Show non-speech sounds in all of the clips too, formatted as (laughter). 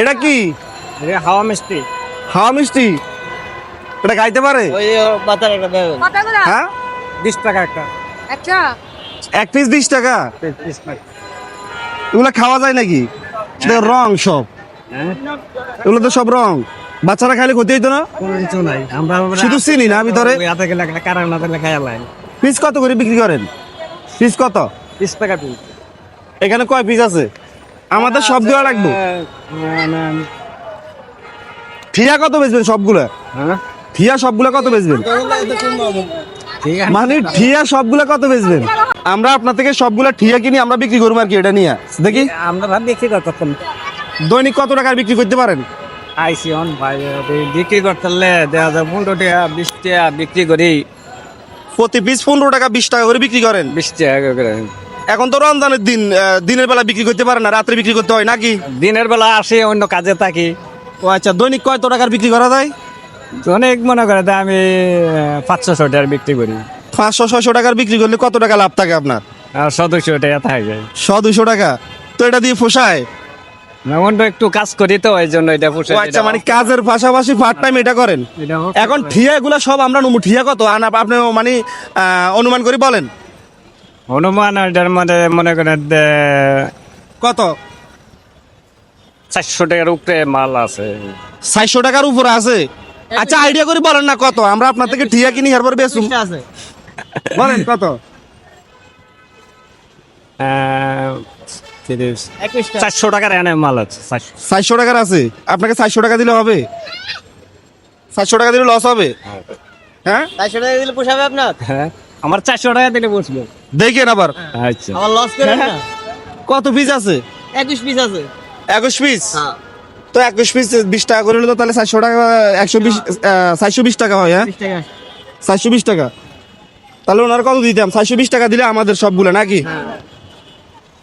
এটা কি? হাওয়া মিষ্টি। হাওয়া মিষ্টি? এটা খাইতে পারে? হ্যাঁ? বিশ টাকা একটা। একটা এক পিস বিশ টাকা? এগুলো খাওয়া যায় নাকি? এটা রং সব। হ্যাঁ। এগুলো তো সব রং। বাচ্চারা খাইলে ক্ষতি হইতো না? কিছু নাই। আমরা শুধু চিনি না ভিতরে? ওই হাতে গেলে কারণ খাইয়া লাই। পিস কত করে বিক্রি করেন? পিস কত? বিশ টাকা পিস এখানে কয় পিস আছে? আমাদের সব দেওয়া লাগবে ঠিয়া কত বেচবেন সবগুলা? হ্যাঁ? ঠিয়া সবগুলা কত বেচবেন? মানে ঠিয়া সবগুলা কত বেচবেন? আমরা আপনার থেকে সবগুলা ঠিয়া কিনি আমরা বিক্রি করব আর কি এটা নিয়ে। দেখি। আমরা ভাব বিক্রি করতাম দৈনিক কত টাকার বিক্রি করতে পারেন? আইসি অন ভাই বিক্রি করতে হলে দেখা যায় পনেরো টাকা বিশ টাকা বিক্রি করি। প্রতি পিস পনেরো টাকা বিশ টাকা করে বিক্রি করেন। বিশ টাকা করে। এখন তো রমজানের দিন দিনের বেলা বিক্রি করতে পারে না রাত্রে বিক্রি করতে হয় নাকি? দিনের বেলা আসে অন্য কাজে থাকি। ও আচ্ছা দৈনিক কত টাকার বিক্রি করা যায়? অনেক মনে করে যে আমি পাঁচশো ছয় টাকা বিক্রি করি। পাঁচশো ছয়শো টাকার বিক্রি করলে কত টাকা লাভ থাকে আপনার? আর সদস্য টাকা থাকে। শ দুইশো টাকা। তো এটা দিয়ে পোষায়? না, একটু কাজ করি তো এই জন্য এটা পুষে আচ্ছা মানে কাজের পাশাপাশি পার্ট টাইম এটা করেন এখন ঠিয়া এগুলা সব আমরা ঠিয়া কত? আপনি মানে অনুমান করে বলেন। হনুমান এটার মধ্যে মনে করেন কত? চারশো টাকার উপরে মাল আছে। চারশো টাকার উপরে আছে? আচ্ছা আইডিয়া করে বলেন না কত। আমরা আপনার থেকে ঠিয়া কিনি এরপর বেচুন আছে। বলেন কত? চারশো টাকার এনে মাল আছে চারশো। চারশো টাকার আছে? আপনাকে চারশো টাকা দিলে হবে? চারশো টাকা দিলে লস হবে? হ্যাঁ। চারশো টাকা দিলে পোষাবে আপনার? হ্যাঁ। আমার চারশো টাকা দিলে বসবো। দেখেন আবার। আচ্ছা। আমার লস করে না? (laughs) কত পিস আছে? একুশ পিস আছে। একুশ পিস হ্যাঁ। তো একুশ পিস বিশ টাকা করে তো তাহলে চারশো টাকা একশো বিশ চারশো বিশ টাকা হয় হ্যাঁ? চারশো বিশ টাকা। তাহলে ওনার কত দিতাম চারশো বিশ টাকা দিলে আমাদের সবগুলো নাকি?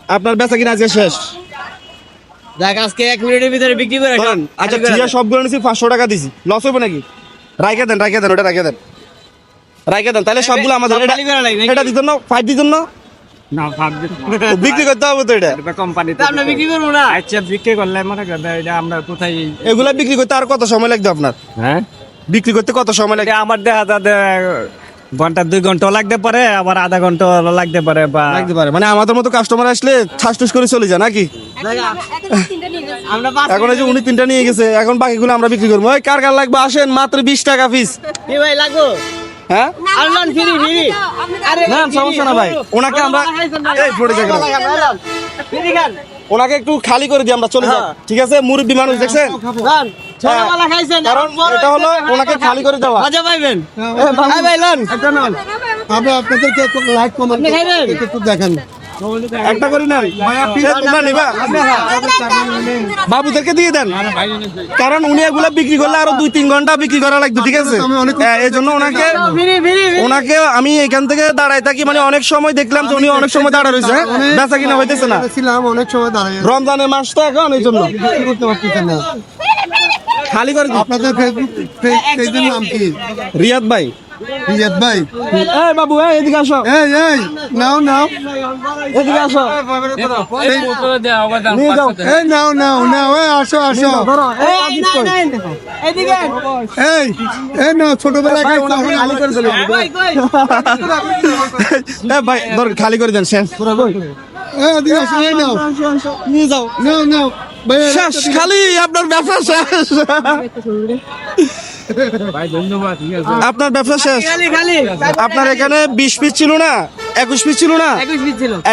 আপনার বেচা কিনা আজকে শেষ? দেখ আজকে এক মিনিটের ভিতরে বিক্রি করে আচ্ছা ঠিয়া সবগুলো নিছি পাঁচশো টাকা দিছি। লস হবে নাকি? রাইকে দেন রাইকে দেন ওটা রাইকে দেন। রাইকে দেন তাহলে সবগুলো আমাদের এটা দিতেন না? ফাইভ দিতেন না? বিক্রি করতে হবে তো এটা। কোম্পানিতে আমরা বিক্রি করব। না। আচ্ছা বিক্রি করলে মনে করেন এটা আমরা কোথায় এগুলা বিক্রি করতে আর কত সময় লাগবে আপনার? হ্যাঁ? বিক্রি করতে কত সময় লাগে এটা আমার দেখা যাতে ঘণ্টা দুই ঘণ্টা লাগতে পারে আবার আধা ঘণ্টা লাগতে পারে বা লাগতে পারে। মানে আমাদের মতো কাস্টমার আসলে ঠাস টুস করে চলে যায় নাকি? এখন এই যে উনি তিনটা নিয়ে গেছে এখন বাকিগুলো আমরা বিক্রি করব। ওই কার কার লাগবে? আসেন মাত্র বিশ টাকা পিস ভাই লাগো হ্যাঁ? আর লন ফ্রি ফ্রি। আরে না সমস্যা না ভাই। ওনাকে আমরা এই পড়ে যাবে ফ্রি খান ওনাকে একটু খালি করে দিই আমরা চলে যাই। ঠিক আছে? মুরব্বী মানুষ দেখছেন? ছোটবেলা খাইছেন কারণ এটা হলো ওনাকে খালি করে দেওয়া। মজা পাইবেন। হ্যাঁ ভাই। লন। একটু দেখান। একটা করে এ, নিবা বাবুদেরকে দিয়ে দেন কারণ উনি এগুলা বিক্রি করলে আরও দুই তিন ঘণ্টা বিক্রি করা লাগবে ঠিক আছে হ্যাঁ, এই জন্য ওনাকে ওনাকে আমি এখান থেকে দাঁড়াই থাকি মানে অনেক সময় দেখলাম যে উনি অনেক সময় দাঁড়া রয়েছে হ্যাঁ? বেচা কিনা হইতেছে না অনেক সময় দাঁড়িয়ে রমজানের মাস তো এখন এই জন্য খালি করে আপনাদের ফেসবুক নাম কি রিয়াদ ভাই রিয়াদ ভাই। এই বাবু এই এদিকে আসো। এই এই নাও নাও। এদিকে আসো। এই নাও নাও নাও। এই আসো আসো। এই এই এই নাও ছোটবেলায় এ ভাই ধর খালি করে দেন শেষ। এই এদিকে আসো এই নাও। নিয়ে যাও নাও নাও। শেষ খালি আপনার ব্যবসা শেষ। আপনার ব্যবসা শেষ? খালি খালি আপনার এখানে বিশ পিস ছিল না? একুশ পিস ছিল না?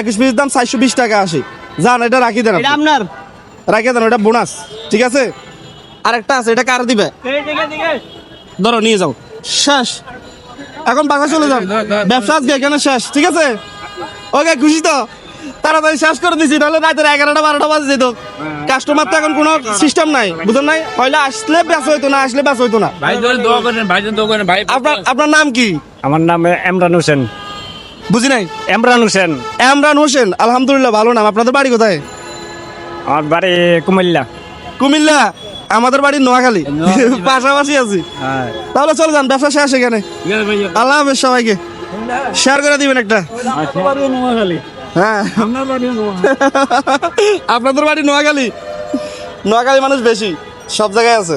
একুশ পিস দাম চারশো বিশ টাকা আসে যান এটা রাখি দেন আপনার। রাখি দেন ওটা বোনাস ঠিক আছে? আরেকটা আছে এটা কার দিবে? ধরো নিয়ে যাও। শেষ। এখন বাসা চলে যান। ব্যবসা আজকে এখানে শেষ ঠিক আছে? ওকে খুশি তো? তাড়াতাড়ি শেষ করে দিছি নাহলে রাতের এগারোটা বারোটা বাজে যেত। কাস্টমার তো এখন কোনো সিস্টেম নাই বুঝলেন নাই? হইলে আসলে ব্যাস হইতো না আসলে ব্যাস হইতো না। ভাই দোয়া করেন ভাই দোয়া করেন ভাই আপনার আপনার নাম কি? আমার নাম এমরান হোসেন। বুঝি নাই? এমরান হোসেন। এমরান হোসেন আলহামদুলিল্লাহ ভালো নাম। আপনাদের বাড়ি কোথায়? আমার বাড়ি কুমিল্লা। কুমিল্লা? আমাদের বাড়ি নোয়াখালী। পাশাপাশি আছি। তাহলে চলে যান ব্যবসা শেষ এখানে। আল্লাহ হাফেজ সবাইকে। শেয়ার করে দিবেন একটা। হ্যাঁ। আপনাদের বাড়ি নোয়াখালী। নোয়াখালী মানুষ বেশি সব জায়গায় আছে।